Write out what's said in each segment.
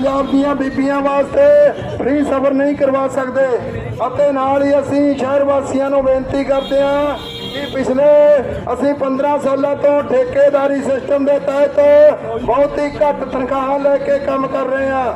ਪੰਜਾਬ ਦੀਆਂ ਬੀਬੀਆਂ ਵਾਸਤੇ ਫ੍ਰੀ ਸਫਰ ਨਹੀਂ ਕਰਵਾ ਸਕਦੇ। ਅਤੇ ਨਾਲ ਹੀ ਅਸੀਂ ਸ਼ਹਿਰ ਵਾਸੀਆਂ ਨੂੰ ਬੇਨਤੀ ਕਰਦੇ ਹਾਂ ਕਿ ਪਿਛਲੇ ਅਸੀਂ 15 ਸਾਲਾਂ ਤੋਂ ਠੇਕੇਦਾਰੀ ਸਿਸਟਮ ਦੇ ਤਹਿਤ ਬਹੁਤ ਹੀ ਘੱਟ ਤਨਖਾਹਾਂ ਲੈ ਕੇ ਕੰਮ ਕਰ ਰਹੇ ਹਾਂ।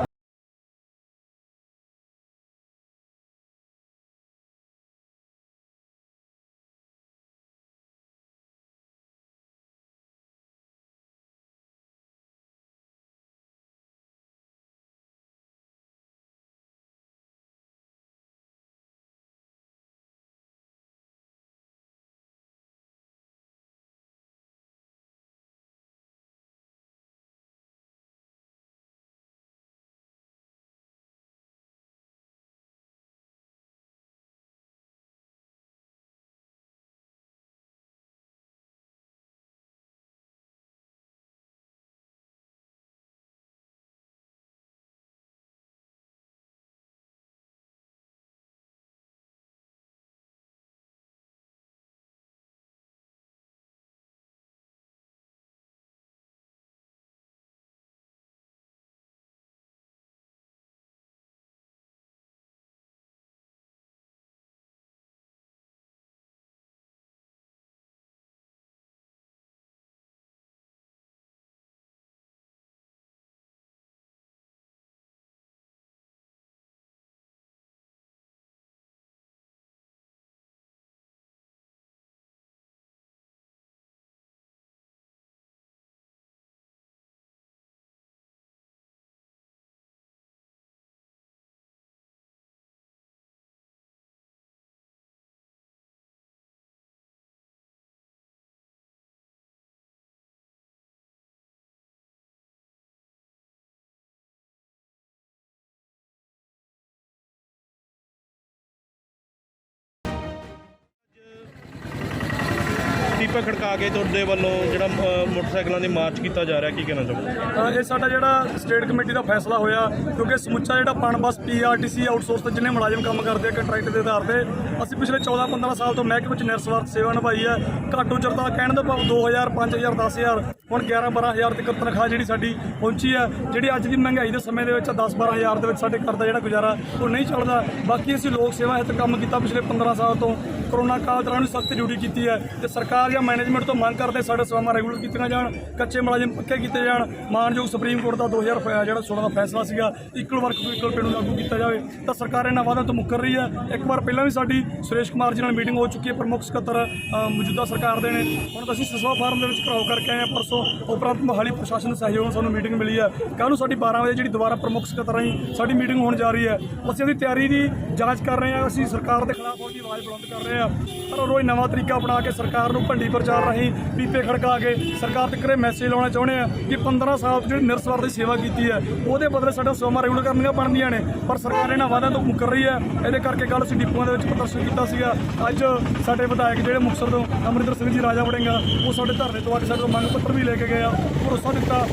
ਦੀਪਕ ਖੜਕਾ ਕੇ ਤੁਹਾਡੇ ਵੱਲੋਂ ਜਿਹੜਾ ਅ, ਮੋਟਰਸਾਈਕਲਾਂ ਦੀ ਮਾਰਚ ਕੀਤਾ ਜਾ ਰਿਹਾ ਕੀ ਕਹਿਣਾ ਚਾਹੋਗੇ? ਤਾਂ ਇਹ ਸਾਡਾ ਜਿਹੜਾ ਸਟੇਟ ਕਮੇਟੀ ਦਾ ਫੈਸਲਾ ਹੋਇਆ ਕਿਉਂਕਿ ਸਮੁੱਚਾ ਜਿਹੜਾ ਪਣ ਬੱਸ ਪੀਆਰਟੀਸੀ ਆਊਟਸੋਰਸ ਤੇ ਜਿੰਨੇ ਮੁਲਾਜ਼ਮ ਕੰਮ ਕਰਦੇ ਆ ਕੰਟਰੈਕਟ ਦੇ ਆਧਾਰ ਤੇ ਅਸੀਂ ਪਿਛਲੇ 14-15 ਸਾਲ ਤੋਂ ਮਹਿਕਮੇ ਵਿੱਚ ਨਿਰਸਵਾਰਥ ਸੇਵਾ ਨਿਭਾਈ ਹੈ ਘੱਟੋ ਚਰਤਾ ਕਹਿਣ ਦਾ ਭਾਵ 2000 5000 10000 ਹੁਣ 11-12000 ਤੱਕ ਤਨਖਾਹ ਜਿਹੜੀ ਸਾਡੀ ਪਹੁੰਚੀ ਹੈ ਜਿਹੜੀ ਅੱਜ ਦੀ ਮਹਿੰਗਾਈ ਦੇ ਸਮੇਂ ਦੇ ਵਿੱਚ 10-12000 ਦੇ ਵਿੱਚ ਸਾਡੇ ਘਰ ਦਾ ਜਿਹੜਾ ਗੁਜ਼ਾਰਾ ਉਹ ਨਹੀਂ ਚੱਲਦਾ। ਬਾਕੀ ਅਸੀਂ ਲੋਕ ਸੇਵਾ ਹਿੱਤ ਕੰਮ ਕੀਤਾ ਪਿਛਲੇ 15 ਸਾਲ ਤੋਂ। ਕਰੋਨਾ ਕਾਲ ਦੌਰਾਨ ਸਖਤ ਡਿਊਟੀ ਕੀਤੀ ਹੈ ਤੇ ਸਰਕਾਰ ਜਾਂ ਮੈਨੇਜਮੈਂਟ ਤੋਂ ਮੰਗ ਕਰਦੇ ਸਾਡੇ ਸੇਵਾਵਾਂ ਰੈਗੂਲਰ ਕੀਤੀਆਂ ਜਾਣ, ਕੱਚੇ ਮੁਲਾਜ਼ਮ ਪੱਕੇ ਕੀਤੇ ਜਾਣ। ਮਾਨਯੋਗ ਸੁਪਰੀਮ ਕੋਰਟ ਦਾ 2000 ਰੁਪਏ ਜਿਹੜਾ 16 ਦਾ ਫੈਸਲਾ ਸੀਗਾ equal work to equal pay ਨੂੰ ਲਾਗੂ ਕੀਤਾ ਜਾਵੇ। ਤਾਂ ਸਰਕਾਰ ਇਹਨਾਂ ਵਾਅਦਿਆਂ ਤੋਂ ਮੁੱਕਰ ਰਹੀ ਹੈ। ਇੱਕ ਵਾਰ ਪਹਿਲਾਂ ਵੀ ਸਾਡੀ ਸੁਰੇਸ਼ ਕੁਮਾਰ ਜੀ ਨਾਲ ਮੀਟਿੰਗ ਹੋ ਚੁੱਕੀ ਹੈ, ਪ੍ਰਮੁੱਖ ਸਕੱਤਰ ਮੌਜੂਦਾ ਸਰਕਾਰ ਦੇ ਨੇ। ਹੁਣ ਅਸੀਂ ਸਿਸਵਾ ਫਾਰਮ ਦੇ ਵਿੱਚ ਘਰਾਓ ਕਰਕੇ ਆਏ ਹਾਂ। ਪਰਸੋਂ ਉਪਰੰਤ ਮੋਹਾਲੀ ਪ੍ਰਸ਼ਾਸਨ ਦੇ ਸਹਿਯੋਗ ਨਾਲ ਸਾਨੂੰ ਮੀਟਿੰਗ ਮਿਲੀ ਹੈ। ਕੱਲ੍ਹ ਨੂੰ ਸਾਡੀ 12 ਵਜੇ ਜਿਹੜੀ ਦੁਬਾਰਾ ਪ੍ਰਮੁੱਖ ਸਕੱਤਰ ਰਾਹੀਂ ਸਾਡੀ ਮੀਟਿੰਗ ਹੋਣ ਜਾ ਰਹੀ ਹੈ। ਅਸੀਂ ਉਹਦੀ ਤਿਆਰੀ ਦੀ ਜਾਂਚ ਕਰ ਰਹੇ ਹਾਂ। ਅਸੀਂ ਸਰਕਾਰ ਦੇ ਖਿਲਾਫ ਉਹਦੀ ਆਵਾਜ਼ ਬੁਲੰਦ ਕਰ ਰਹੇ ਹਾਂ। ਪਰ ਰੋਜ਼ ਨਵਾਂ ਤਰੀਕਾ ਅਪਣਾ ਕੇ ਸਰਕਾਰ ਨੂੰ ਭੰਡੀ ਪ੍ਰਚਾਰ ਰਾਹੀਂ ਪੀਪੇ ਖੜਕਾ ਕੇ ਸਰਕਾਰ ਤੱਕ ਇਹ ਮੈਸੇਜ ਲਾਉਣਾ ਚਾਹੁੰਦੇ ਆ ਕਿ 15 ਸਾਲ ਤੋਂ ਜਿਹੜੀ ਨਿਰਸਵਾਰ ਦੀ ਸੇਵਾ ਕੀਤੀ ਹੈ, ਉਹਦੇ ਬਦਲੇ ਸਾਡਾ ਸੋਮਾ ਰੈਗੂਲਰ ਕਰਨੀਆਂ ਬਣਦੀਆਂ ਨੇ। ਪਰ ਸਰਕਾਰ ਇਹਨਾਂ ਵਾਅਦਿਆਂ ਤੋਂ ਮੁੱਕਰ ਰਹੀ ਹੈ। ਇਹਦੇ ਕਰਕੇ ਕੱਲ੍ਹ ਅਸੀਂ ਡਿਪੂਆਂ ਦੇ ਵਿੱਚ ਪ੍ਰਦਰਸ਼ਨ ਕੀਤਾ ਸੀਗਾ। ਅੱਜ ਸਾਡੇ ਵਿਧਾਇਕ ਜਿਹੜੇ ਮੁਕਤਸਰ ਤੋਂ ਅਮਰਿੰਦਰ ਸਿੰਘ ਜੀ, ਰਾਜਾ ਵੜਿੰਗਾ, ਉਹ ਸਾਡੇ ਧਰਨੇ ਤੋਂ ਅੱਜ ਸਾਡੇ ਮੰਗ ਪੱਤਰ ਵੀ ਲੈ ਕੇ ਗਏ ਆ। ਭਰੋਸਾ ਦਿੱਤਾ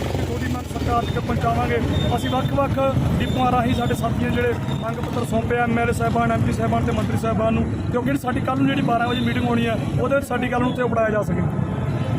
ਸਰਕਾਰ ਤੱਕ ਪਹੁੰਚਾਵਾਂਗੇ। ਅਸੀਂ ਵੱਖ-ਵੱਖ ਡਿਪੂਆਂ ਰਾਹੀਂ ਸਾਡੇ ਸਾਥੀਆਂ ਜਿਹੜੇ ਮੰਗ ਪੱਤਰ ਸੌਂਪੇ ਆ ਐਮਐਲਏ ਸਾਹਿਬਾਨ ਐਮਪੀ ਸਾਹਿਬਾਨ ਤੇ ਮੰਤਰੀ ਸਾਹਿਬਾਨ ਨੂੰ, ਕਿਉਂਕਿ ਸਾਡੀ ਕੱਲ੍ਹ ਨੂੰ ਜਿਹੜੀ 12 ਵਜੇ ਮੀਟਿੰਗ ਹੋਣੀ ਹੈ ਉਹਦੇ ਵਿੱਚ ਸਾਡੀ ਗੱਲ ਨੂੰ ਉੱਥੇ ਉਪੜਾਇਆ ਜਾ ਸਕੇ।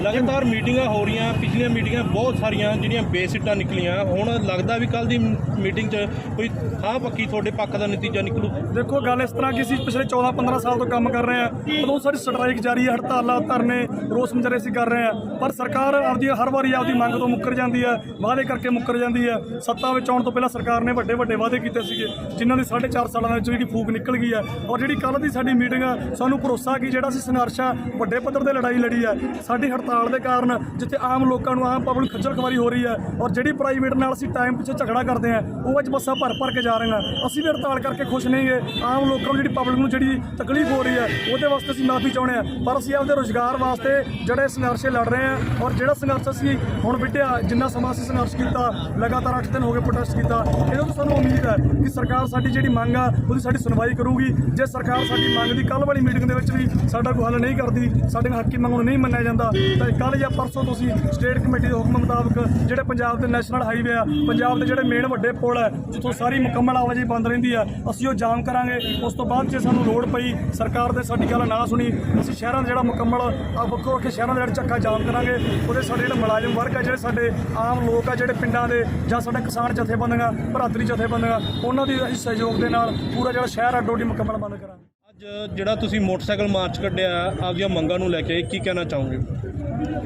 ਲਗਾਤਾਰ ਮੀਟਿੰਗਾਂ ਹੋ ਰਹੀਆਂ, ਪਿਛਲੀਆਂ ਮੀਟਿੰਗਾਂ ਬਹੁਤ ਸਾਰੀਆਂ ਜਿਹੜੀਆਂ ਬੇਸਿੱਟਾਂ ਨਿਕਲੀਆਂ। ਹੁਣ ਲੱਗਦਾ ਵੀ ਕੱਲ ਦੀ ਮੀਟਿੰਗ 'ਚ ਕੋਈ ਹਾਂ ਪੱਕੀ ਤੁਹਾਡੇ ਪੱਖ ਦਾ ਨਤੀਜਾ ਨਿਕਲੂ। ਦੇਖੋ, ਗੱਲ ਇਸ ਤਰ੍ਹਾਂ ਕਿ ਅਸੀਂ ਪਿਛਲੇ 14-15 ਸਾਲ ਤੋਂ ਕੰਮ ਕਰ ਰਹੇ ਹਾਂ। ਉਦੋਂ ਸਾਡੀ ਸਟ੍ਰਾਈਕ ਜਾਰੀ ਹੈ, ਹੜਤਾਲਾਂ ਧਰਨੇ, ਰੋਸ ਮੁਜ਼ਾਹਰੇ ਅਸੀਂ ਕਰ ਰਹੇ ਹਾਂ। ਪਰ ਸਰਕਾਰ ਆਪਦੀ, ਹਰ ਵਾਰੀ ਆਪਦੀ ਮੰਗ ਤੋਂ ਮੁੱਕਰ ਜਾਂਦੀ ਹੈ, ਵਾਅਦੇ ਕਰਕੇ ਮੁੱਕਰ ਜਾਂਦੀ ਹੈ। ਸੱਤਾ ਵਿੱਚ ਆਉਣ ਤੋਂ ਪਹਿਲਾਂ ਸਰਕਾਰ ਨੇ ਵੱਡੇ ਵੱਡੇ ਵਾਅਦੇ ਕੀਤੇ ਸੀਗੇ, ਜਿਨ੍ਹਾਂ ਦੀ 4.5 ਸਾਲਾਂ ਦੇ ਵਿੱਚ ਜਿਹੜੀ ਫੂਕ ਨਿਕਲ ਗਈ ਹੈ। ਔਰ ਜਿਹੜੀ ਕੱਲ ਦੀ ਸਾਡੀ ਮੀਟਿੰਗ ਆ ਸਾਨੂੰ ਭਰੋਸਾ ਕਿ ਜਿਹੜਾ ਅਸੀਂ ਸੰਘਰਸ਼ ਆ, ਵੱਡੇ ਪੱਧਰ ਤੇ ਲੜਾਈ ਲੜੀ ਹੈ, ਸਾਡੀ ਹੜਤਾਲ ਹੜਤਾਲ ਦੇ ਕਾਰਨ ਜਿੱਥੇ ਆਮ ਲੋਕਾਂ ਨੂੰ, ਆਮ ਪਬਲਿਕ ਖੱਜਲ ਖਵਾਰੀ ਹੋ ਰਹੀ ਹੈ ਔਰ ਜਿਹੜੀ ਪ੍ਰਾਈਵੇਟ ਨਾਲ ਅਸੀਂ ਟਾਈਮ ਪਿੱਛੇ ਝਗੜਾ ਕਰਦੇ ਹਾਂ, ਉਹ ਅੱਜ ਬੱਸਾਂ ਭਰ ਭਰ ਕੇ ਜਾ ਰਹੀਆਂ ਅਸੀਂ ਵੀ ਹੜਤਾਲ ਕਰਕੇ ਖੁਸ਼ ਨਹੀਂ ਗਏ ਆਮ ਲੋਕਾਂ ਨੂੰ ਜਿਹੜੀ ਪਬਲਿਕ ਨੂੰ ਜਿਹੜੀ ਤਕਲੀਫ ਹੋ ਰਹੀ ਹੈ, ਉਹਦੇ ਵਾਸਤੇ ਅਸੀਂ ਮਾਫੀ ਚਾਹੁੰਦੇ ਹਾਂ। ਪਰ ਅਸੀਂ ਆਪਦੇ ਰੋਜ਼ਗਾਰ ਵਾਸਤੇ ਜਿਹੜੇ ਸੰਘਰਸ਼ ਲੜ ਰਹੇ ਹਾਂ ਔਰ ਜਿਹੜਾ ਸੰਘਰਸ਼ ਅਸੀਂ ਹੁਣ ਵਿੱਢਿਆ, ਜਿੰਨਾ ਸਮਾਂ ਅਸੀਂ ਸੰਘਰਸ਼ ਕੀਤਾ, ਲਗਾਤਾਰ 8 ਦਿਨ ਹੋ ਗਏ ਪ੍ਰੋਟੈਸਟ ਕੀਤਾ ਇਹਦੇ ਤੋਂ ਸਾਨੂੰ ਉਮੀਦ ਹੈ ਕਿ ਸਰਕਾਰ ਸਾਡੀ ਜਿਹੜੀ ਮੰਗ ਆ, ਉਹਦੀ ਸਾਡੀ ਸੁਣਵਾਈ ਕਰੂਗੀ। ਜੇ ਸਰਕਾਰ ਸਾਡੀ ਮੰਗ ਦੀ ਕੱਲ ਵਾਲੀ ਮੀਟਿੰਗ ਦੇ ਵਿੱਚ ਵੀ ਸਾਡਾ ਕੋਈ ਹੱਲ ਨਹੀਂ ਕਰਦੀ ਸਾਡੇ ਹੱਕੀ ਮੰਗ ਨੂੰ ਨਹੀਂ ਮੰਨਿਆ ਜਾਂਦਾ ਕੱਲ ਜਾਂ ਪਰਸੋਂ ਤੁਸੀਂ ਸਟੇਟ ਕਮੇਟੀ ਦੇ ਹੁਕਮ ਮੁਤਾਬਕ ਜਿਹੜੇ ਪੰਜਾਬ ਦੇ ਨੈਸ਼ਨਲ ਹਾਈਵੇ ਆ, ਪੰਜਾਬ ਦੇ ਜਿਹੜੇ ਮੇਨ ਵੱਡੇ ਪੁਲ ਹੈ ਜਿੱਥੋਂ ਸਾਰੀ ਮੁਕੰਮਲ ਆਵਾਜਾਈ ਬੰਦ ਰਹਿੰਦੀ ਆ, ਅਸੀਂ ਉਹ ਜਾਮ ਕਰਾਂਗੇ। ਉਸ ਤੋਂ ਬਾਅਦ ਜੇ ਸਾਨੂੰ ਲੋੜ ਪਈ, ਸਰਕਾਰ ਦੇ ਸਾਡੀ ਗੱਲ ਨਾ ਸੁਣੀ, ਅਸੀਂ ਸ਼ਹਿਰਾਂ ਦਾ ਜਿਹੜਾ ਮੁਕੰਮਲ ਆ, ਵੱਖੋ ਵੱਖਰੇ ਸ਼ਹਿਰਾਂ ਦਾ ਜਿਹੜਾ ਚੱਕਾ ਜਾਮ ਕਰਾਂਗੇ। ਉਹਦੇ ਸਾਡੇ ਜਿਹੜੇ ਮੁਲਾਜ਼ਮ ਵਰਗ ਆ, ਜਿਹੜੇ ਸਾਡੇ ਆਮ ਲੋਕ ਆ, ਜਿਹੜੇ ਪਿੰਡਾਂ ਦੇ ਜਾਂ ਸਾਡੇ ਕਿਸਾਨ ਜਥੇਬੰਦੀਆਂ, ਭਰਾਤਰੀ ਜਥੇਬੰਦੀਆਂ, ਉਹਨਾਂ ਦੀ ਅਸੀਂ ਸਹਿਯੋਗ ਦੇ ਨਾਲ ਪੂਰਾ ਜਿਹੜਾ ਸ਼ਹਿਰ ਆ, ਡੋਡੀ ਮੁਕੰਮਲ ਬੰਦ ਕਰਾਂਗੇ। ਜਿਹੜਾ ਤੁਸੀਂ ਮੋਟਰਸਾਈਕਲ ਮਾਰਚ ਕੱਢਿਆ ਆਪਦੀਆਂ ਮੰਗਾਂ ਨੂੰ ਲੈ ਕੇ ਕੀ ਕਹਿਣਾ ਚਾਹੋਗੇ?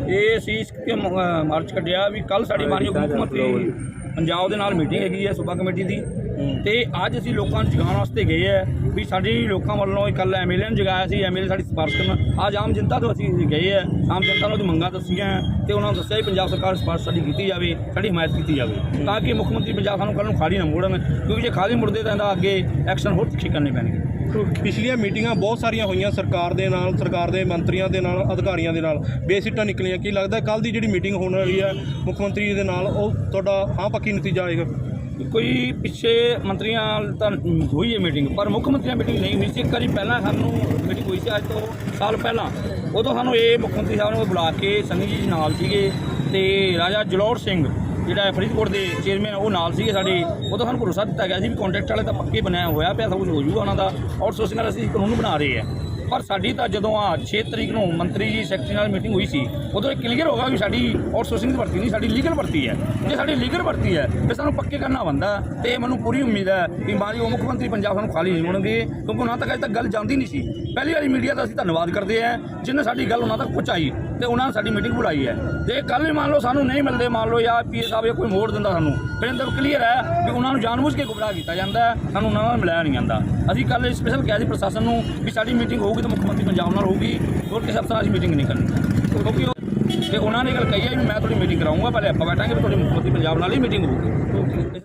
ਇਹ ਅਸੀਂ ਇਸ ਕੇ ਮਾਰਚ ਕੱਢਿਆ ਵੀ ਕੱਲ ਸਾਡੀ ਮਾਨਯੋਗ ਮੁੱਖ ਮੰਤਰੀ ਪੰਜਾਬ ਦੇ ਨਾਲ ਮੀਟਿੰਗ ਹੈਗੀ ਹੈ ਸੂਬਾ ਕਮੇਟੀ ਦੀ। ਤੇ ਅੱਜ ਅਸੀਂ ਲੋਕਾਂ ਨੂੰ ਜਗਾਉਣ ਵਾਸਤੇ ਗਏ ਹੈ ਵੀ ਸਾਡੀ ਲੋਕਾਂ ਵੱਲੋਂ ਕੱਲ ਐਮਐਲਏ ਨੂੰ ਜਗਾਇਆ ਸੀ ਐਮਐਲਏ ਸਾਡੀ ਸਿਫਾਰਿਸ਼ ਕਰਨ ਅੱਜ ਆਮ ਜਨਤਾ ਤੋਂ ਅਸੀਂ ਗਏ ਹੈ ਆਮ ਜਨਤਾ ਨੂੰ ਉਹਦੀ ਮੰਗਾਂ ਦੱਸੀਆਂ ਤੇ ਉਹਨਾਂ ਨੂੰ ਦੱਸਿਆ ਵੀ ਪੰਜਾਬ ਸਰਕਾਰ ਸਿਫਾਰਿਸ਼ ਸਾਡੀ ਕੀਤੀ ਜਾਵੇ ਸਾਡੀ ਹਮਾਇਤ ਕੀਤੀ ਜਾਵੇ ਤਾਂ ਕਿ ਮੁੱਖ ਮੰਤਰੀ ਪੰਜਾਬ ਸਾਨੂੰ ਕੱਲ ਨੂੰ ਖਾਲੀ ਨਾ ਮੋੜਨ ਕਿਉਂਕਿ ਜੇ ਖਾਲੀ ਮੁੜਦੇ ਤਾਂ ਇਹਦਾ ਅੱਗੇ ਐਕਸ਼ਨ ਹੋਰ ਤਿੱਖੇ ਕਰਨੇ ਪੈਣਗੇ। ਪਿਛਲੀਆਂ ਮੀਟਿੰਗਾਂ ਬਹੁਤ ਸਾਰੀਆਂ ਹੋਈਆਂ ਸਰਕਾਰ ਦੇ ਨਾਲ, ਸਰਕਾਰ ਦੇ ਮੰਤਰੀਆਂ ਦੇ ਨਾਲ, ਅਧਿਕਾਰੀਆਂ ਦੇ ਨਾਲ। ਬੇਸਿੱਟਾਂ ਨਿਕਲੀਆਂ। ਕੀ ਲੱਗਦਾ ਕੱਲ ਦੀ ਜਿਹੜੀ ਮੀਟਿੰਗ ਹੋਣ ਵਾਲੀ ਹੈ, ਮੁੱਖ ਮੰਤਰੀ ਦੇ ਨਾਲ, ਉਹ ਤੁਹਾਡਾ ਹਾਂ ਪੱਕੀ ਨਤੀਜਾ ਆਏਗਾ? ਕੋਈ ਪਿੱਛੇ ਮੰਤਰੀਆਂ ਤਾਂ ਹੋਈ ਹੈ ਮੀਟਿੰਗ, ਪਰ ਮੁੱਖ ਮੰਤਰੀਆਂ ਮੀਟਿੰਗ ਨਹੀਂ ਹੋਈ ਸੀ। ਇੱਕ ਵਾਰੀ ਪਹਿਲਾਂ ਸਾਨੂੰ ਮੀਟਿੰਗ ਹੋਈ ਸੀ, ਅੱਜ ਤੋਂ ਸਾਲ ਪਹਿਲਾਂ। ਉਦੋਂ ਸਾਨੂੰ ਇਹ ਮੁੱਖ ਮੰਤਰੀ ਸਾਹਿਬ ਨੂੰ ਬੁਲਾ ਕੇ ਸੰਨੀ ਜੀ ਨਾਲ ਸੀਗੇ ਤੇ ਰਾਜਾ ਜਲੌਰ ਸਿੰਘ ਜਿਹੜਾ ਫਰੀਦਕੋਟ ਦੇ ਚੇਅਰਮੈਨ ਉਹ ਨਾਲ ਸੀਗੇ ਸਾਡੇ। ਉਹ ਤਾਂ ਸਾਨੂੰ ਭਰੋਸਾ ਦਿੱਤਾ ਗਿਆ ਸੀ ਵੀ ਕੰਟਰੈਕਟ ਵਾਲੇ ਤਾਂ ਪੱਕੇ ਬਣਾਇਆ ਹੋਇਆ ਪਿਆ, ਸਭ ਕੁਝ ਹੋ ਜੂਗਾ ਉਹਨਾਂ ਦਾ। ਆਊਟਸੋਰਸਿੰਗ ਨਾਲ ਅਸੀਂ ਕਾਨੂੰਨ ਬਣਾ ਰਹੇ ਆ। ਪਰ ਸਾਡੀ ਤਾਂ ਜਦੋਂ ਆ 6 ਤਰੀਕ ਨੂੰ ਮੰਤਰੀ ਜੀ, ਸੈਕਟਰੀ ਨਾਲ ਮੀਟਿੰਗ ਹੋਈ ਸੀ, ਉਦੋਂ ਇਹ ਕਲੀਅਰ ਹੋ ਗਿਆ ਕਿ ਸਾਡੀ ਆਊਟਸੋਰਸਿੰਗ ਦੀ ਭਰਤੀ ਨਹੀਂ, ਸਾਡੀ ਲੀਗਲ ਭਰਤੀ ਹੈ। ਜੇ ਸਾਡੀ ਲੀਗਲ ਭਰਤੀ ਹੈ, ਤੇ ਸਾਨੂੰ ਪੱਕੇ ਕਰਨਾ ਬੰਦਾ ਤੇ ਮੈਨੂੰ ਪੂਰੀ ਉਮੀਦ ਹੈ ਕਿ ਮਾਰੀ ਮੁੱਖ ਮੰਤਰੀ ਪੰਜਾਬ ਸਾਨੂੰ ਖਾਲੀ ਨਹੀਂ ਹੋਣਗੇ, ਕਿਉਂਕਿ ਉਹਨਾਂ ਤੱਕ ਅਜੇ ਤੱਕ ਗੱਲ ਜਾਂਦੀ ਨਹੀਂ ਸੀ। ਪਹਿਲੀ ਵਾਰੀ ਮੀਡੀਆ ਦਾ ਅਸੀਂ ਧੰਨਵਾਦ ਕਰਦੇ ਹਾਂ, ਜਿਨ੍ਹਾਂ ਸਾਡੀ ਗੱਲ ਉਹਨਾਂ ਤੱਕ ਪਹੁੰਚਾਈ, ਤੇ ਉਹਨਾਂ ਨੇ ਸਾਡੀ ਮੀਟਿੰਗ ਬੁਲਾਈ ਹੈ। ਤੇ ਕੱਲ ਵੀ ਮੰਨ ਲਓ ਸਾਨੂੰ ਨਹੀਂ ਮਿਲਦੇ, ਮੰਨ ਲਓ ਜਾਂ ਪੀਏ ਸਾਹਿਬ ਜਾਂ ਕੋਈ ਮੋੜ ਦਿੰਦਾ ਸਾਨੂੰ, ਫਿਰ ਇਹਦਾ ਕਲੀਅਰ ਹੈ ਕਿ ਉਹਨਾਂ ਨੂੰ ਜਾਣਬੁੱਝ ਕੇ ਗੁੰਮਰਾਹ ਕੀਤਾ ਜਾਂਦਾ ਸਾਨੂੰ ਉਹਨਾਂ ਨਾਲ ਮਿਲਾਇਆ ਨਹੀਂ ਜਾਂਦਾ। ਅਸੀਂ ਕੱਲ ਸਪੈਸ਼ਲ ਕਿਹਾ ਸੀ ਪ੍ਰਸ਼ਾਸਨ ਨੂੰ ਵੀ ਸਾਡੀ ਮੀਟਿੰਗ ਹੋਊਗੀ ਤਾਂ ਮੁੱਖ ਮੰਤਰੀ ਪੰਜਾਬ ਨਾਲ ਹੋਊਗੀ, ਹੋਰ ਕਿਸੇ ਅਫਸਰ ਨਾਲ ਮੀਟਿੰਗ ਨਹੀਂ ਕਰਨੀ। ਕਿਉਂਕਿ ਉਹ ਤੇ ਉਹਨਾਂ ਨੇ ਗੱਲ ਕਹੀ ਹੈ ਵੀ ਮੈਂ ਤੁਹਾਡੀ ਮੀਟਿੰਗ ਕਰਾਉਂਗਾ ਪਹਿਲੇ ਆਪਾਂ ਬੈਠਾਂਗੇ ਵੀ ਤੁਹਾਡੀ ਮੁੱਖ ਮੰਤਰੀ ਪੰਜਾਬ ਨਾਲ ਹੀ ਮੀਟਿੰਗ ਹੋਊਗੀ।